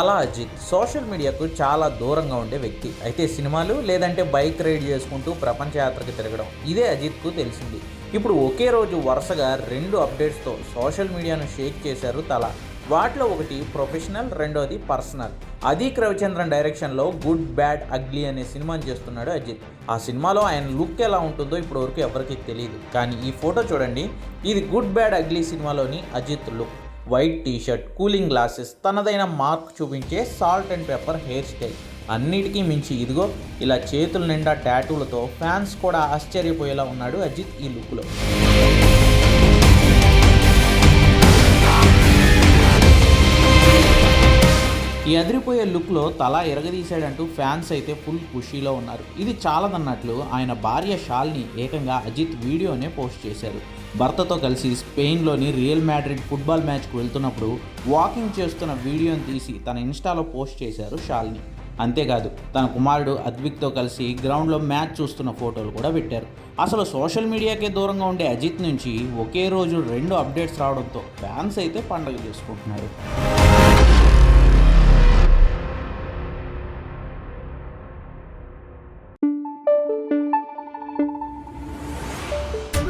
Ajit social మీడియాకు చాలా దూరంగా ఉండే వ్యక్తి. అయితే సినిమాలు లేదంటే బైక్ రైడ్ చేసుకుంటూ ప్రపంచ యాత్రకు తిరగడం ఇదే అజిత్కు తెలిసింది. ఇప్పుడు ఒకే రోజు వరుసగా రెండు అప్డేట్స్తో సోషల్ మీడియాను షేక్ చేశారు తల. వాటిలో ఒకటి ప్రొఫెషనల్ రెండోది పర్సనల్. అదీక్ రవిచంద్రన్ డైరెక్షన్లో గుడ్ బ్యాడ్ అగ్లీ అనే సినిమాని చేస్తున్నాడు అజిత్. ఆ సినిమాలో ఆయన లుక్ ఎలా ఉంటుందో ఇప్పటి వరకు తెలియదు కానీ ఈ ఫోటో చూడండి. ఇది గుడ్ బ్యాడ్ అగ్లీ సినిమాలోని Ajith look. White T-shirt cooling glasses తనదైన మార్క్ చూపించే salt and pepper hair style. అన్నిటికీ మించి ఇదిగో ఇలా చేతుల నిండా టాటూలతో ఫ్యాన్స్ కూడా ఆశ్చర్యపోయేలా ఉన్నాడు అజిత్ ఈ లుక్లో. ఈ అదిరిపోయే లుక్లో తల ఎరగదీశాడంటూ ఫ్యాన్స్ అయితే ఫుల్ ఖుషీలో ఉన్నారు. ఇది చాలదన్నట్లు ఆయన భార్య షాల్ని ఏకంగా అజిత్ వీడియోనే పోస్ట్ చేశారు. భర్తతో కలిసి స్పెయిన్లోని రియల్ మ్యాడ్రిడ్ ఫుట్బాల్ మ్యాచ్కు వెళ్తున్నప్పుడు వాకింగ్ చేస్తున్న వీడియోని తీసి తన ఇన్స్టాలో పోస్ట్ చేశారు షాల్ని. అంతేకాదు తన కుమారుడు అద్విక్తో కలిసి గ్రౌండ్లో మ్యాచ్ చూస్తున్న ఫోటోలు కూడా పెట్టారు. అసలు సోషల్ మీడియాకే దూరంగా ఉండే అజిత్ నుంచి ఒకే రోజు రెండు అప్డేట్స్ రావడంతో ఫ్యాన్స్ అయితే పండగ చేసుకుంటున్నారు.